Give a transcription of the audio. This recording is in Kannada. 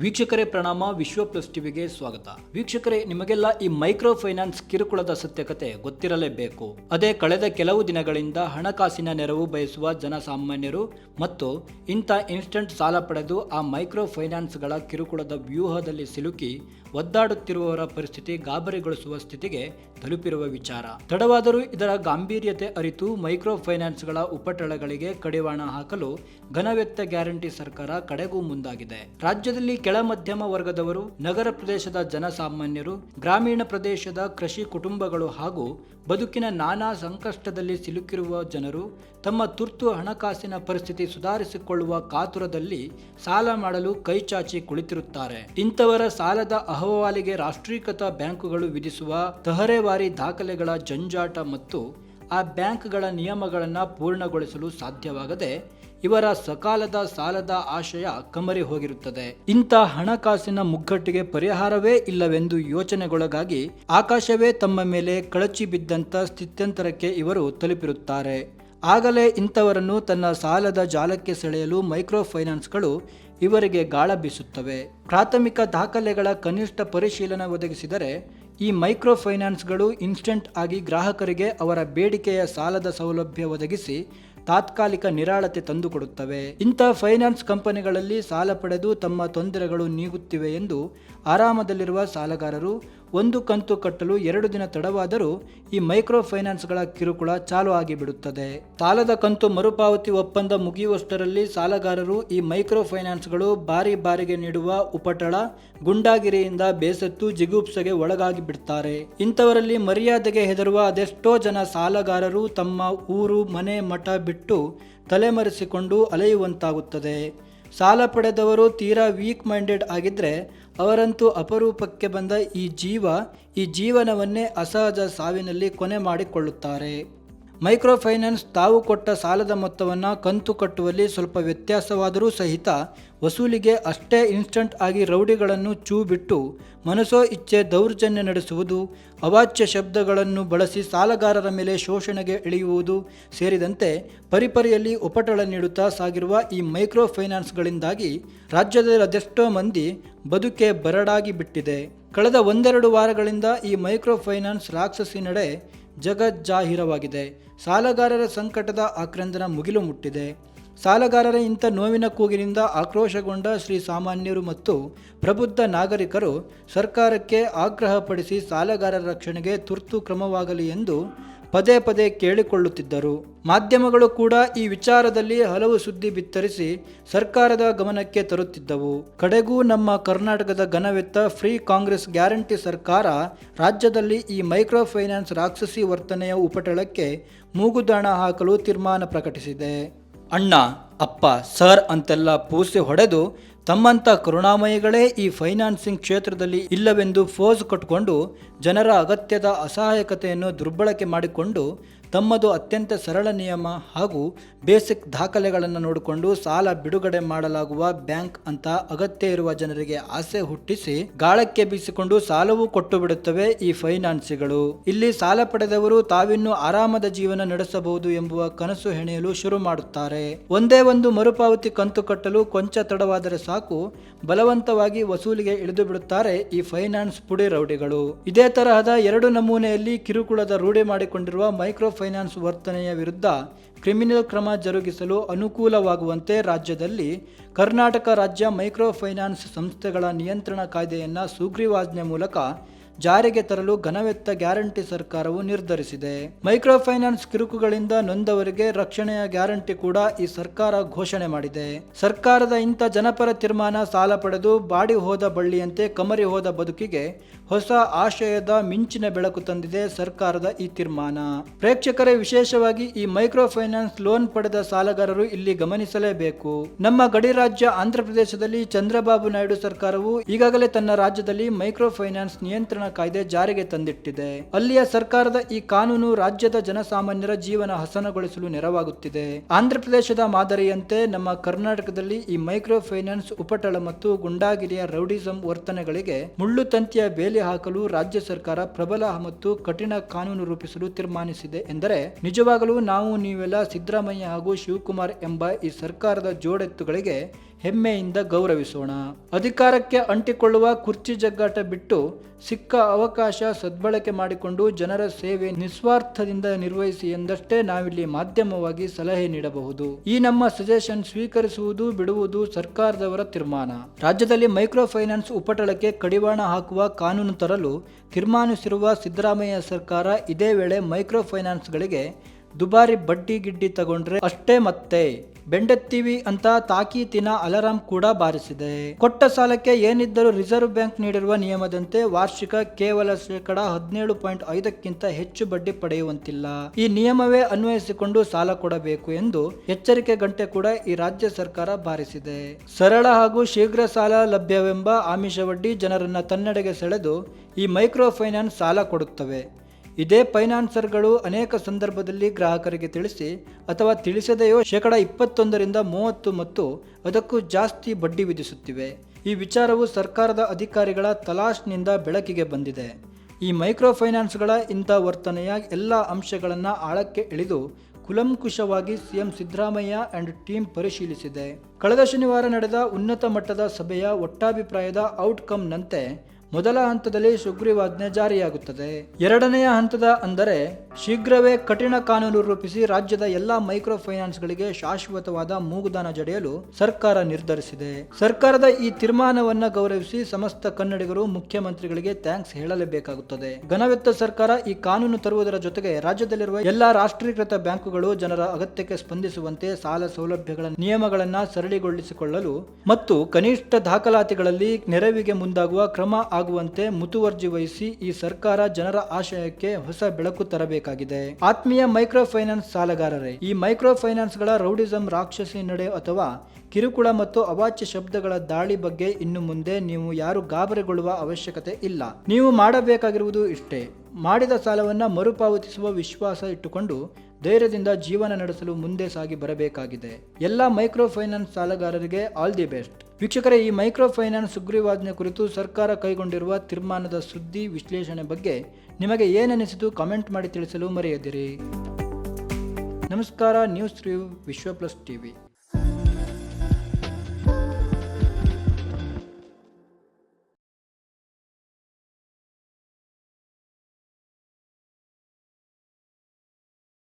ವೀಕ್ಷಕರೇ ಪ್ರಣಾಮ, ವಿಶ್ವ ಪ್ಲಸ್ ಟಿವಿಗೆ ಸ್ವಾಗತ. ವೀಕ್ಷಕರೇ, ನಿಮಗೆಲ್ಲ ಈ ಮೈಕ್ರೋ ಫೈನಾನ್ಸ್ ಕಿರುಕುಳದ ಸತ್ಯಕತೆ ಗೊತ್ತಿರಲೇಬೇಕು. ಅದೇ ಕಳೆದ ಕೆಲವು ದಿನಗಳಿಂದ ಹಣಕಾಸಿನ ನೆರವು ಬಯಸುವ ಜನಸಾಮಾನ್ಯರು ಮತ್ತು ಇಂಥ ಇನ್ಸ್ಟಂಟ್ ಸಾಲ ಪಡೆದು ಆ ಮೈಕ್ರೋ ಫೈನಾನ್ಸ್ಗಳ ಕಿರುಕುಳದ ವ್ಯೂಹದಲ್ಲಿ ಸಿಲುಕಿ ಒದ್ದಾಡುತ್ತಿರುವವರ ಪರಿಸ್ಥಿತಿ ಗಾಬರಿಗೊಳಿಸುವ ಸ್ಥಿತಿಗೆ ತಲುಪಿರುವ ವಿಚಾರ. ತಡವಾದರೂ ಇದರ ಗಾಂಭೀರ್ಯತೆ ಅರಿತು ಮೈಕ್ರೋ ಫೈನಾನ್ಸ್ಗಳ ಉಪಟಳಗಳಿಗೆ ಕಡಿವಾಣ ಹಾಕಲು ಘನವ್ಯಕ್ತ ಗ್ಯಾರಂಟಿ ಸರ್ಕಾರ ಕಡೆಗೂ ಮುಂದಾಗಿದೆ. ರಾಜ್ಯದಲ್ಲಿ ಕೆಳ ಮಧ್ಯಮ ವರ್ಗದವರು, ನಗರ ಪ್ರದೇಶದ ಜನಸಾಮಾನ್ಯರು, ಗ್ರಾಮೀಣ ಪ್ರದೇಶದ ಕೃಷಿ ಕುಟುಂಬಗಳು ಹಾಗೂ ಬದುಕಿನ ನಾನಾ ಸಂಕಷ್ಟದಲ್ಲಿ ಸಿಲುಕಿರುವ ಜನರು ತಮ್ಮ ತುರ್ತು ಹಣಕಾಸಿನ ಪರಿಸ್ಥಿತಿ ಸುಧಾರಿಸಿಕೊಳ್ಳುವ ಕಾತುರದಲ್ಲಿ ಸಾಲ ಮಾಡಲು ಕೈಚಾಚಿ ಕುಳಿತಿರುತ್ತಾರೆ. ಇಂಥವರ ಸಾಲದ ಅಹವಾಲಿಗೆ ರಾಷ್ಟ್ರೀಕೃತ ಬ್ಯಾಂಕುಗಳು ವಿಧಿಸುವ ತಹರೆವಾರಿ ದಾಖಲೆಗಳ ಜಂಜಾಟ ಮತ್ತು ಆ ಬ್ಯಾಂಕ್ಗಳ ನಿಯಮಗಳನ್ನು ಪೂರ್ಣಗೊಳಿಸಲು ಸಾಧ್ಯವಾಗದೆ ಇವರ ಸಕಾಲದ ಸಾಲದ ಆಶಯ ಕಮರಿ ಹೋಗಿರುತ್ತದೆ. ಇಂಥ ಹಣಕಾಸಿನ ಮುಗ್ಗಟ್ಟಿಗೆ ಪರಿಹಾರವೇ ಇಲ್ಲವೆಂದು ಯೋಚನೆಗೊಳಗಾಗಿ ಆಕಾಶವೇ ತಮ್ಮ ಮೇಲೆ ಕಳಚಿ ಬಿದ್ದಂತ ಸ್ಥಿತ್ಯಂತರಕ್ಕೆ ಇವರು ತಲುಪಿರುತ್ತಾರೆ. ಆಗಲೇ ಇಂಥವರನ್ನು ತನ್ನ ಸಾಲದ ಜಾಲಕ್ಕೆ ಸೆಳೆಯಲು ಮೈಕ್ರೋ ಫೈನಾನ್ಸ್ಗಳು ಇವರಿಗೆ ಗಾಳ ಬೀಸುತ್ತವೆ. ಪ್ರಾಥಮಿಕ ದಾಖಲೆಗಳ ಕನಿಷ್ಠ ಪರಿಶೀಲನೆ ಒದಗಿಸಿದರೆ ಈ ಮೈಕ್ರೋ ಫೈನಾನ್ಸ್ಗಳು ಇನ್ಸ್ಟೆಂಟ್ ಆಗಿ ಗ್ರಾಹಕರಿಗೆ ಅವರ ಬೇಡಿಕೆಯ ಸಾಲದ ಸೌಲಭ್ಯ ಒದಗಿಸಿ ತಾತ್ಕಾಲಿಕ ನಿರಾಳತೆ ತಂದುಕೊಡುತ್ತವೆ. ಇಂಥ ಫೈನಾನ್ಸ್ ಕಂಪನಿಗಳಲ್ಲಿ ಸಾಲ ಪಡೆದು ತಮ್ಮ ತೊಂದರೆಗಳು ನೀಗುತ್ತಿವೆ ಎಂದು ಆರಾಮದಲ್ಲಿರುವ ಸಾಲಗಾರರು ಒಂದು ಕಂತು ಕಟ್ಟಲು ಎರಡು ದಿನ ತಡವಾದರೂ ಈ ಮೈಕ್ರೋ ಫೈನಾನ್ಸ್ಗಳ ಕಿರುಕುಳ ಚಾಲು ಆಗಿಬಿಡುತ್ತದೆ. ಸಾಲದ ಕಂತು ಮರುಪಾವತಿ ಒಪ್ಪಂದ ಮುಗಿಯುವಷ್ಟರಲ್ಲಿ ಸಾಲಗಾರರು ಈ ಮೈಕ್ರೋ ಫೈನಾನ್ಸ್ಗಳು ಬಾರಿ ಬಾರಿಗೆ ನೀಡುವ ಉಪಟಳ, ಗುಂಡಾಗಿರಿಯಿಂದ ಬೇಸತ್ತು, ಜಿಗುಪ್ಸೆಗೆ ಒಳಗಾಗಿ ಬಿಡುತ್ತಾರೆ ಇಂಥವರಲ್ಲಿ ಮರ್ಯಾದೆಗೆ ಹೆದರುವ ಅದೆಷ್ಟೋ ಜನ ಸಾಲಗಾರರು ತಮ್ಮ ಊರು, ಮನೆ, ಮಠ ಬಿಟ್ಟು ತಲೆಮರೆಸಿಕೊಂಡು ಅಲೆಯುವಂತಾಗುತ್ತದೆ. ಸಾಲ ಪಡೆದವರು ತೀರಾ ವೀಕ್ ಮೈಂಡೆಡ್ ಆಗಿದ್ದರೆ ಅವರಂತೂ ಅಪರೂಪಕ್ಕೆ ಬಂದ ಈ ಜೀವ ಈ ಜೀವನವನ್ನೇ ಅಸಹಜ ಸಾವಿನಲ್ಲಿ ಕೊನೆ ಮಾಡಿಕೊಳ್ಳುತ್ತಾರೆ. ಮೈಕ್ರೋ ಫೈನಾನ್ಸ್ ತಾವು ಕೊಟ್ಟ ಸಾಲದ ಮೊತ್ತವನ್ನು ಕಂತು ಕಟ್ಟುವಲ್ಲಿ ಸ್ವಲ್ಪ ವ್ಯತ್ಯಾಸವಾದರೂ ಸಹಿತ ವಸೂಲಿಗೆ ಅಷ್ಟೇ ಇನ್ಸ್ಟಂಟ್ ಆಗಿ ರೌಡಿಗಳನ್ನು ಚೂ ಬಿಟ್ಟು ಮನಸೋ ಇಚ್ಛೆ ದೌರ್ಜನ್ಯ ನಡೆಸುವುದು, ಅವಾಚ್ಯ ಶಬ್ದಗಳನ್ನು ಬಳಸಿ ಸಾಲಗಾರರ ಮೇಲೆ ಶೋಷಣೆಗೆ ಇಳಿಯುವುದು ಸೇರಿದಂತೆ ಪರಿಪರಿಯಲ್ಲಿ ಉಪಟಳ ನೀಡುತ್ತಾ ಸಾಗಿರುವ ಈ ಮೈಕ್ರೋ ಫೈನಾನ್ಸ್ಗಳಿಂದಾಗಿ ಮಂದಿ ಬದುಕೆ ಬರಡಾಗಿ ಬಿಟ್ಟಿದೆ. ಕಳೆದ ಒಂದೆರಡು ವಾರಗಳಿಂದ ಈ ಮೈಕ್ರೋ ಫೈನಾನ್ಸ್ ರಾಕ್ಷಸಿ ನಡೆ ಜಗಜ್ಜಾಹಿರವಾಗಿದೆ. ಸಾಲಗಾರರ ಸಂಕಟದ ಆಕ್ರಂದನ ಮುಗಿಲು ಮುಟ್ಟಿದೆ. ಸಾಲಗಾರರ ಇಂಥ ನೋವಿನ ಕೂಗಿನಿಂದ ಆಕ್ರೋಶಗೊಂಡ ಶ್ರೀ ಸಾಮಾನ್ಯರು ಮತ್ತು ಪ್ರಬುದ್ಧ ನಾಗರಿಕರು ಸರ್ಕಾರಕ್ಕೆ ಆಗ್ರಹಪಡಿಸಿ ಸಾಲಗಾರರ ರಕ್ಷಣೆಗೆ ತುರ್ತು ಕ್ರಮವಾಗಲಿ ಎಂದು ಪದೇ ಪದೇ ಕೇಳಿಕೊಳ್ಳುತ್ತಿದ್ದರು. ಮಾಧ್ಯಮಗಳು ಕೂಡ ಈ ವಿಚಾರದಲ್ಲಿ ಹಲವು ಸುದ್ದಿ ಬಿತ್ತರಿಸಿ ಸರ್ಕಾರದ ಗಮನಕ್ಕೆ ತರುತ್ತಿದ್ದವು. ಕಡೆಗೂ ನಮ್ಮ ಕರ್ನಾಟಕದ ಘನವೆತ್ತ ಫ್ರೀ ಕಾಂಗ್ರೆಸ್ ಗ್ಯಾರಂಟಿ ಸರ್ಕಾರ ರಾಜ್ಯದಲ್ಲಿ ಈ ಮೈಕ್ರೋ ಫೈನಾನ್ಸ್ ರಾಕ್ಷಸಿ ವರ್ತನೆಯ ಉಪಟಳಕ್ಕೆ ಮೂಗುದಾಣ ಹಾಕಲು ತೀರ್ಮಾನ ಪ್ರಕಟಿಸಿದೆ. ಅಣ್ಣ, ಅಪ್ಪ, ಸರ್ ಅಂತೆಲ್ಲ ಪೂಸೆ ಹೊಡೆದು ತಮ್ಮಂಥ ಕರುಣಾಮಯಿಗಳೇ ಈ ಫೈನಾನ್ಸಿಂಗ್ ಕ್ಷೇತ್ರದಲ್ಲಿ ಇಲ್ಲವೆಂದು ಫೋಸ್ ಕಟ್ಟಿಕೊಂಡು ಜನರ ಅಗತ್ಯದ ಅಸಹಾಯಕತೆಯನ್ನು ದುರ್ಬಳಕೆ ಮಾಡಿಕೊಂಡು ತಮ್ಮದು ಅತ್ಯಂತ ಸರಳ ನಿಯಮ ಹಾಗೂ ಬೇಸಿಕ್ ದಾಖಲೆಗಳನ್ನು ನೋಡಿಕೊಂಡು ಸಾಲ ಬಿಡುಗಡೆ ಮಾಡಲಾಗುವ ಬ್ಯಾಂಕ್ ಅಂತ ಅಗತ್ಯ ಇರುವ ಜನರಿಗೆ ಆಸೆ ಹುಟ್ಟಿಸಿ ಗಾಳಕ್ಕೆ ಬೀಸಿಕೊಂಡು ಸಾಲವೂ ಕೊಟ್ಟು ಬಿಡುತ್ತವೆ ಈ ಫೈನಾನ್ಸಿಗಳು. ಇಲ್ಲಿ ಸಾಲ ಪಡೆದವರು ತಾವಿನ್ನು ಆರಾಮದ ಜೀವನ ನಡೆಸಬಹುದು ಎಂಬುವ ಕನಸು ಹೆಣೆಯಲು ಶುರು ಮಾಡುತ್ತಾರೆ. ಒಂದೇ ಒಂದು ಮರುಪಾವತಿ ಕಂತು ಕಟ್ಟಲು ಕೊಂಚ ತಡವಾದರೆ ಸಾಕು, ಬಲವಂತವಾಗಿ ವಸೂಲಿಗೆ ಇಳಿದು ಬಿಡುತ್ತಾರೆ ಈ ಫೈನಾನ್ಸ್ ಪುಡಿ ರೌಡಿಗಳು. ಇದೇ ತರಹದ ಎರಡು ನಮೂನೆಯಲ್ಲಿ ಕಿರುಕುಳದ ರೂಢಿ ಮಾಡಿಕೊಂಡಿರುವ ಮೈಕ್ರೋ ಫೈನಾನ್ಸ್ ವರ್ತನೆಯ ವಿರುದ್ಧ ಕ್ರಿಮಿನಲ್ ಕ್ರಮ ಜರುಗಿಸಲು ಅನುಕೂಲವಾಗುವಂತೆ ರಾಜ್ಯದಲ್ಲಿ ಕರ್ನಾಟಕ ರಾಜ್ಯ ಮೈಕ್ರೋ ಫೈನಾನ್ಸ್ ಸಂಸ್ಥೆಗಳ ನಿಯಂತ್ರಣ ಕಾಯ್ದೆಯನ್ನು ಸುಗ್ರೀವಾಜ್ಞೆ ಮೂಲಕ ಜಾರಿಗೆ ತರಲು ಘನವೆತ್ತ ಗ್ಯಾರಂಟಿ ಸರ್ಕಾರವು ನಿರ್ಧರಿಸಿದೆ. ಮೈಕ್ರೋ ಫೈನಾನ್ಸ್ ಕಿರುಕುಗಳಿಂದ ನೊಂದವರಿಗೆ ರಕ್ಷಣೆಯ ಗ್ಯಾರಂಟಿ ಕೂಡ ಈ ಸರ್ಕಾರ ಘೋಷಣೆ ಮಾಡಿದೆ. ಸರ್ಕಾರದ ಇಂಥ ಜನಪರ ತೀರ್ಮಾನ ಸಾಲ ಪಡೆದು ಬಾಡಿ ಹೋದ ಬಳ್ಳಿಯಂತೆ ಕಮರಿ ಹೋದ ಬದುಕಿಗೆ ಹೊಸ ಆಶಯದ ಮಿಂಚಿನ ಬೆಳಕು ತಂದಿದೆ ಸರ್ಕಾರದ ಈ ತೀರ್ಮಾನ. ಪ್ರೇಕ್ಷಕರೇ, ವಿಶೇಷವಾಗಿ ಈ ಮೈಕ್ರೋ ಫೈನಾನ್ಸ್ ಲೋನ್ ಪಡೆದ ಸಾಲಗಾರರು ಇಲ್ಲಿ ಗಮನಿಸಲೇಬೇಕು. ನಮ್ಮ ಗಡಿ ರಾಜ್ಯ ಆಂಧ್ರಪ್ರದೇಶದಲ್ಲಿ ಚಂದ್ರಬಾಬು ನಾಯ್ಡು ಸರ್ಕಾರವು ಈಗಾಗಲೇ ತನ್ನ ರಾಜ್ಯದಲ್ಲಿ ಮೈಕ್ರೋ ಫೈನಾನ್ಸ್ ನಿಯಂತ್ರಣ ಕಾಯ್ದೆ ಜಾರಿಗೆ ತಂದಿಟ್ಟಿದೆ. ಅಲ್ಲಿಯ ಸರ್ಕಾರದ ಈ ಕಾನೂನು ರಾಜ್ಯದ ಜನಸಾಮಾನ್ಯರ ಜೀವನ ಹಸನಗೊಳಿಸಲು ನೆರವಾಗುತ್ತಿದೆ. ಆಂಧ್ರಪ್ರದೇಶದ ಮಾದರಿಯಂತೆ ನಮ್ಮ ಕರ್ನಾಟಕದಲ್ಲಿ ಈ ಮೈಕ್ರೋ ಫೈನಾನ್ಸ್ ಉಪಟಳ ಮತ್ತು ಗುಂಡಾಗಿರಿಯ ರೌಡಿಸಂ ವರ್ತನೆಗಳಿಗೆ ಮುಳ್ಳು ತಂತಿಯ ಬೇಲಿ ಹಾಕಲು ರಾಜ್ಯ ಸರ್ಕಾರ ಪ್ರಬಲ ಮತ್ತು ಕಠಿಣ ಕಾನೂನು ರೂಪಿಸಲು ತೀರ್ಮಾನಿಸಿದೆ ಎಂದರೆ, ನಿಜವಾಗಲೂ ನಾವು ನೀವೆಲ್ಲ ಸಿದ್ದರಾಮಯ್ಯ ಹಾಗೂ ಶಿವಕುಮಾರ್ ಎಂಬ ಈ ಸರ್ಕಾರದ ಜೋಡೆತ್ತುಗಳಿಗೆ ಹೆಮ್ಮೆಯಿಂದ ಗೌರವಿಸೋಣ. ಅಧಿಕಾರಕ್ಕೆ ಅಂಟಿಕೊಳ್ಳುವ ಕುರ್ಚಿ ಜಗ್ಗಾಟ ಬಿಟ್ಟು ಸಿಕ್ಕ ಅವಕಾಶ ಸದ್ಬಳಕೆ ಮಾಡಿಕೊಂಡು ಜನರ ಸೇವೆ ನಿಸ್ವಾರ್ಥದಿಂದ ನಿರ್ವಹಿಸಿ ಎಂದಷ್ಟೇ ನಾವಿಲ್ಲಿ ಮಾಧ್ಯಮವಾಗಿ ಸಲಹೆ ನೀಡಬಹುದು. ಈ ನಮ್ಮ ಸಜೆಷನ್ ಸ್ವೀಕರಿಸುವುದು, ಬಿಡುವುದು ಸರ್ಕಾರದವರ ತೀರ್ಮಾನ. ರಾಜ್ಯದಲ್ಲಿ ಮೈಕ್ರೋ ಫೈನಾನ್ಸ್ ಉಪಟಳಕ್ಕೆ ಕಡಿವಾಣ ಹಾಕುವ ಕಾನೂನು ತರಲು ತೀರ್ಮಾನಿಸಿರುವ ಸಿದ್ದರಾಮಯ್ಯ ಸರ್ಕಾರ ಇದೇ ವೇಳೆ ಮೈಕ್ರೋ ಫೈನಾನ್ಸ್ಗಳಿಗೆ ದುಬಾರಿ ಬಡ್ಡಿ ಗಿಡ್ಡಿ ತಗೊಂಡ್ರೆ ಅಷ್ಟೇ ಮತ್ತೆ. ಬೆಂಡೆತ್ತೀವಿ ಅಂತ ತಾಕೀತಿನ ಅಲಾರಾಂ ಕೂಡ ಬಾರಿಸಿದೆ. ಕೊಟ್ಟ ಸಾಲಕ್ಕೆ ಏನಿದ್ದರೂ ರಿಸರ್ವ್ ಬ್ಯಾಂಕ್ ನೀಡಿರುವ ನಿಯಮದಂತೆ ವಾರ್ಷಿಕ ಕೇವಲ ಶೇಕಡ ಹದಿನೇಳು ಪಾಯಿಂಟ್ ಐದಕ್ಕಿಂತ ಹೆಚ್ಚು ಬಡ್ಡಿ ಪಡೆಯುವಂತಿಲ್ಲ. ಈ ನಿಯಮವೇ ಅನ್ವಯಿಸಿಕೊಂಡು ಸಾಲ ಕೊಡಬೇಕು ಎಂದು ಎಚ್ಚರಿಕೆ ಗಂಟೆ ಕೂಡ ಈ ರಾಜ್ಯ ಸರ್ಕಾರ ಬಾರಿಸಿದೆ. ಸರಳ ಹಾಗೂ ಶೀಘ್ರ ಸಾಲ ಲಭ್ಯವೆಂಬ ಆಮಿಷವಡ್ಡಿ ಜನರನ್ನ ತನ್ನೆಡೆಗೆ ಸೆಳೆದು ಈ ಮೈಕ್ರೋ ಫೈನಾನ್ಸ್ ಸಾಲ ಕೊಡುತ್ತವೆ. ಇದೇ ಫೈನಾನ್ಸರ್ಗಳು ಅನೇಕ ಸಂದರ್ಭದಲ್ಲಿ ಗ್ರಾಹಕರಿಗೆ ತಿಳಿಸಿ ಅಥವಾ ತಿಳಿಸದೆಯೋ ಶೇಕಡ ಇಪ್ಪತ್ತೊಂದರಿಂದ ಮೂವತ್ತು ಮತ್ತು ಅದಕ್ಕೂ ಜಾಸ್ತಿ ಬಡ್ಡಿ ವಿಧಿಸುತ್ತಿವೆ. ಈ ವಿಚಾರವು ಸರ್ಕಾರದ ಅಧಿಕಾರಿಗಳ ತಲಾಶ್ನಿಂದ ಬೆಳಕಿಗೆ ಬಂದಿದೆ. ಈ ಮೈಕ್ರೋ ಫೈನಾನ್ಸ್ಗಳ ಇಂಥ ವರ್ತನೆಯ ಎಲ್ಲ ಅಂಶಗಳನ್ನು ಆಳಕ್ಕೆ ಇಳಿದು ಕುಲಂಕುಷವಾಗಿ ಸಿಎಂ ಸಿದ್ದರಾಮಯ್ಯ ಅಂಡ್ ಟೀಮ್ ಪರಿಶೀಲಿಸಿದೆ. ಕಳೆದ ಶನಿವಾರ ನಡೆದ ಉನ್ನತ ಮಟ್ಟದ ಸಭೆಯ ಒಟ್ಟಾಭಿಪ್ರಾಯದ ಔಟ್ಕಮ್ನಂತೆ ಮೊದಲ ಹಂತದಲ್ಲಿ ಸುಗ್ರೀವಾಜ್ಞೆ ಜಾರಿಯಾಗುತ್ತದೆ. ಎರಡನೆಯ ಹಂತದ ಅಂದರೆ ಶೀಘ್ರವೇ ಕಠಿಣ ಕಾನೂನು ರೂಪಿಸಿ ರಾಜ್ಯದ ಎಲ್ಲಾ ಮೈಕ್ರೋ ಫೈನಾನ್ಸ್ಗಳಿಗೆ ಶಾಶ್ವತವಾದ ಮೂಗುದಾನ ಜಡೆಯಲು ಸರ್ಕಾರ ನಿರ್ಧರಿಸಿದೆ. ಸರ್ಕಾರದ ಈ ತೀರ್ಮಾನವನ್ನ ಗೌರವಿಸಿ ಸಮಸ್ತ ಕನ್ನಡಿಗರು ಮುಖ್ಯಮಂತ್ರಿಗಳಿಗೆ ಥ್ಯಾಂಕ್ಸ್ ಹೇಳಲೇಬೇಕಾಗುತ್ತದೆ. ಘನವೆತ್ತ ಸರ್ಕಾರ ಈ ಕಾನೂನು ತರುವುದರ ಜೊತೆಗೆ ರಾಜ್ಯದಲ್ಲಿರುವ ಎಲ್ಲಾ ರಾಷ್ಟ್ರೀಕೃತ ಬ್ಯಾಂಕುಗಳು ಜನರ ಅಗತ್ಯಕ್ಕೆ ಸ್ಪಂದಿಸುವಂತೆ ಸಾಲ ಸೌಲಭ್ಯಗಳ ನಿಯಮಗಳನ್ನು ಸರಳಿಗೊಳಿಸಿಕೊಳ್ಳಲು ಮತ್ತು ಕನಿಷ್ಠ ದಾಖಲಾತಿಗಳಲ್ಲಿ ನೆರವಿಗೆ ಮುಂದಾಗುವ ಕ್ರಮ ಆಗುವಂತೆ ಮುತುವರ್ಜಿ ವಹಿಸಿ ಈ ಸರ್ಕಾರ ಜನರ ಆಶಯಕ್ಕೆ ಹೊಸ ಬೆಳಕು ತರಬೇಕಾಗಿದೆ ಆತ್ಮೀಯ ಮೈಕ್ರೋ ಫೈನಾನ್ಸ್ ಸಾಲಗಾರರೇ, ಈ ಮೈಕ್ರೋ ಫೈನಾನ್ಸ್ಗಳ ರೌಡಿಸಂ ರಾಕ್ಷಸಿ ನಡೆ ಅಥವಾ ಕಿರುಕುಳ ಮತ್ತು ಅವಾಚ್ಯ ಶಬ್ದಗಳ ದಾಳಿ ಬಗ್ಗೆ ಇನ್ನು ಮುಂದೆ ನೀವು ಯಾರು ಗಾಬರಿಗೊಳ್ಳುವ ಅವಶ್ಯಕತೆ ಇಲ್ಲ. ನೀವು ಮಾಡಬೇಕಾಗಿರುವುದು ಇಷ್ಟೇ. ಮಾಡಿದ ಸಾಲವನ್ನ ಮರುಪಾವತಿಸುವ ವಿಶ್ವಾಸ ಇಟ್ಟುಕೊಂಡು ಧೈರ್ಯದಿಂದ ಜೀವನ ನಡೆಸಲು ಮುಂದೆ ಸಾಗಿ ಬರಬೇಕಾಗಿದೆ. ಎಲ್ಲ ಮೈಕ್ರೋ ಫೈನಾನ್ಸ್ ಸಾಲಗಾರರಿಗೆ ಆಲ್ ದಿ ಬೆಸ್ಟ್. ವೀಕ್ಷಕರೇ, ಈ ಮೈಕ್ರೋ ಫೈನಾನ್ಸ್ ಸುಗ್ರೀವಾಜ್ಞೆ ಕುರಿತು ಸರ್ಕಾರ ಕೈಗೊಂಡಿರುವ ತೀರ್ಮಾನದ ಸುದ್ದಿ ವಿಶ್ಲೇಷಣೆ ಬಗ್ಗೆ ನಿಮಗೆ ಏನನಿಸಿತು ಕಾಮೆಂಟ್ ಮಾಡಿ ತಿಳಿಸಲು ಮರೆಯದಿರಿ. ನಮಸ್ಕಾರ, news three Vishwa plus TV.